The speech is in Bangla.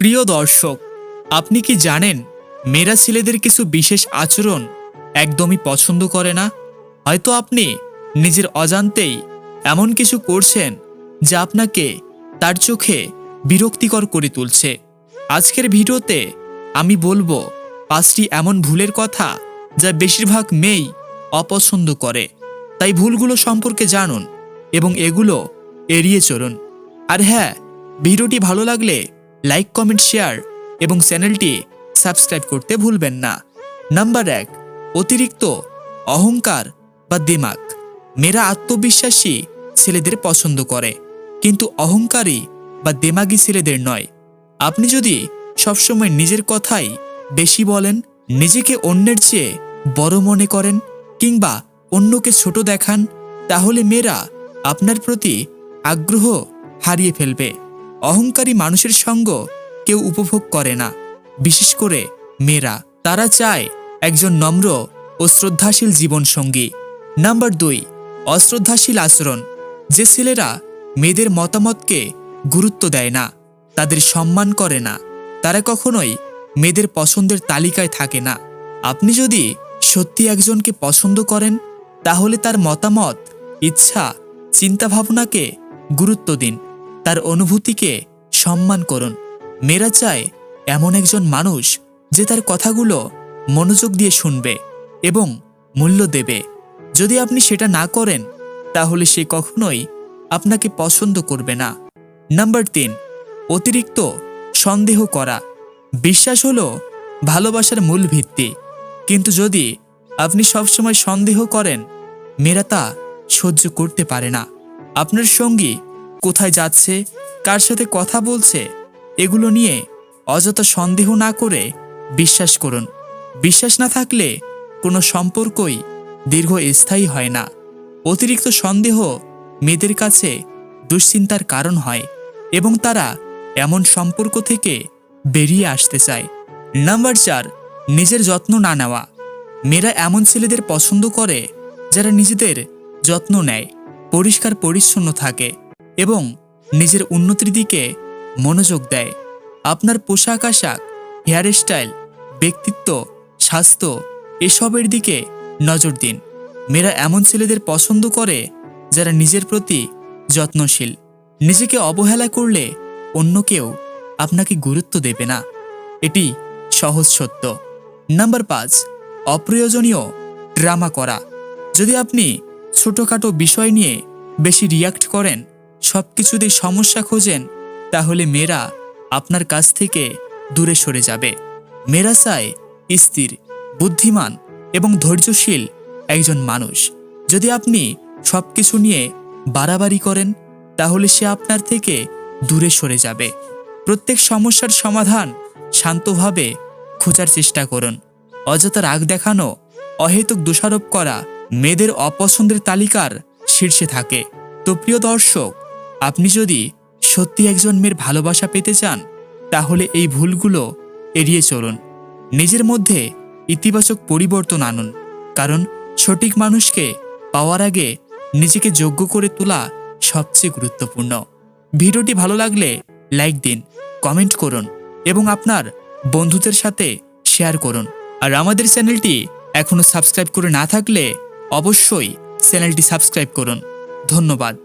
প্রিয় দর্শক, আপনি কি জানেন মেয়েরা ছেলেদের কিছু বিশেষ আচরণ একদমই পছন্দ করে না? হয়তো আপনি নিজের অজান্তেই এমন কিছু করছেন যা আপনাকে তার চোখে বিরক্তিকর করে তুলছে। আজকের ভিডিওতে আমি বলব, পাঁচটি এমন ভুলের কথা যা বেশিরভাগ মেয়েই অপছন্দ করে। তাই ভুলগুলো সম্পর্কে জানুন এবং এগুলো এড়িয়ে চলুন। আর হ্যাঁ ভিডিওটি ভালো লাগলে লাইক, কমেন্ট, শেয়ার এবং চ্যানেলটি সাবস্ক্রাইব করতে ভুলবেন না। নাম্বার এক, অতিরিক্ত অহংকার বা দিমাগ। মেয়েরা আত্মবিশ্বাসী ছেলেদের পছন্দ করে, কিন্তু অহংকারী বা দেমাগী ছেলেদের নয়। আপনি যদি সবসময় নিজের কথাই বেশি বলেন, নিজেকে অন্যের চেয়ে বড় মনে করেন কিংবা অন্যকে ছোট দেখান, তাহলে মেয়েরা আপনার প্রতি আগ্রহ হারিয়ে ফেলবে। অহংকারী মানুষের সঙ্গ কেউ উপভোগ করে না। বিশেষ করে মেয়েরা। তারা চায় একজন নম্র ও শ্রদ্ধাশীল জীবনসঙ্গী। নাম্বার দুই, অশ্রদ্ধাশীল আচরণ। যে ছেলেরা মেয়েদের মতামতকে গুরুত্ব দেয় না, তাদের সম্মান করে না, তারা কখনোই মেয়েদের পছন্দের তালিকায় থাকে না। আপনি যদি সত্যি একজনকে পছন্দ করেন, তাহলে তার মতামত, ইচ্ছা, চিন্তাভাবনাকে গুরুত্ব দিন। তার অনুভূতিকে সম্মান করুন। মেয়েরা চায় এমন একজন মানুষ যে তার কথাগুলো মনোযোগ দিয়ে শুনবে এবং মূল্য দেবে। যদি আপনি সেটা না করেন, তাহলে সে কখনোই আপনাকে পছন্দ করবে না। নাম্বার তিন, অতিরিক্ত সন্দেহ করা। বিশ্বাস হলো ভালোবাসার মূল ভিত্তি। কিন্তু যদি আপনি সবসময় সন্দেহ করেন, মেয়েরা তা সহ্য করতে পারে না। আপনার সঙ্গী কোথায় যাচ্ছে, কার সাথে কথা বলছে, এগুলো নিয়ে অযথা সন্দেহ না করে বিশ্বাস করুন। বিশ্বাস না থাকলে কোনো সম্পর্কই দীর্ঘস্থায়ী হয় না। অতিরিক্ত সন্দেহ মেয়েদের কাছে দুশ্চিন্তার কারণ হয় এবং তারা এমন সম্পর্ক থেকে বেরিয়ে আসতে চায়। নাম্বার চার, নিজের যত্ন না নেওয়া। মেয়েরা এমন ছেলেদের পছন্দ করে যারা নিজেদের যত্ন নেয় পরিষ্কার পরিচ্ছন্ন থাকে। এবং নিজের উন্নতির দিকে মনোযোগ দেয়। আপনার পোশাক আশাক হেয়ার স্টাইল ব্যক্তিত্ব, স্বাস্থ্য এসবের দিকে নজর দিন। মেয়েরা এমন ছেলেদের পছন্দ করে যারা নিজের প্রতি যত্নশীল। নিজেকে অবহেলা করলে অন্য কেউ আপনাকে গুরুত্ব দেবে না। এটি সহজ সত্য। নাম্বার পাঁচ, অপ্রয়োজনীয় ড্রামা করা। যদি আপনি ছোটোখাটো বিষয় নিয়ে বেশি রিয়াক্ট করেন সব কিছুতেই সমস্যা খোঁজেন, তাহলে মেয়েরা আপনার কাছ থেকে দূরে সরে যাবে। মেয়েরা চায় স্থির, বুদ্ধিমান এবং ধৈর্যশীল একজন মানুষ। যদি আপনি সব কিছু নিয়ে বাড়াবাড়ি করেন, তাহলে সে আপনার থেকে দূরে সরে যাবে। প্রত্যেক সমস্যার সমাধান শান্তভাবে খোঁজার চেষ্টা করুন। অযথা রাগ দেখানো, অহেতুক দোষারোপ করা মেয়েদের অপছন্দের তালিকার শীর্ষে থাকে। তো প্রিয় দর্শক আপনি যদি সত্যি একজন মেয়ের ভালোবাসা পেতে চান, তাহলে এই ভুলগুলো এড়িয়ে চলুন। নিজের মধ্যে ইতিবাচক পরিবর্তন আনুন। কারণ সঠিক মানুষকে পাওয়ার আগে নিজেকে যোগ্য করে তোলা সবচেয়ে গুরুত্বপূর্ণ। ভিডিওটি ভালো লাগলে লাইক দিন, কমেন্ট করুন এবং আপনার বন্ধুদের সাথে শেয়ার করুন। আর আমাদের চ্যানেলটি এখনও সাবস্ক্রাইব করে না থাকলে অবশ্যই চ্যানেলটি সাবস্ক্রাইব করুন। ধন্যবাদ।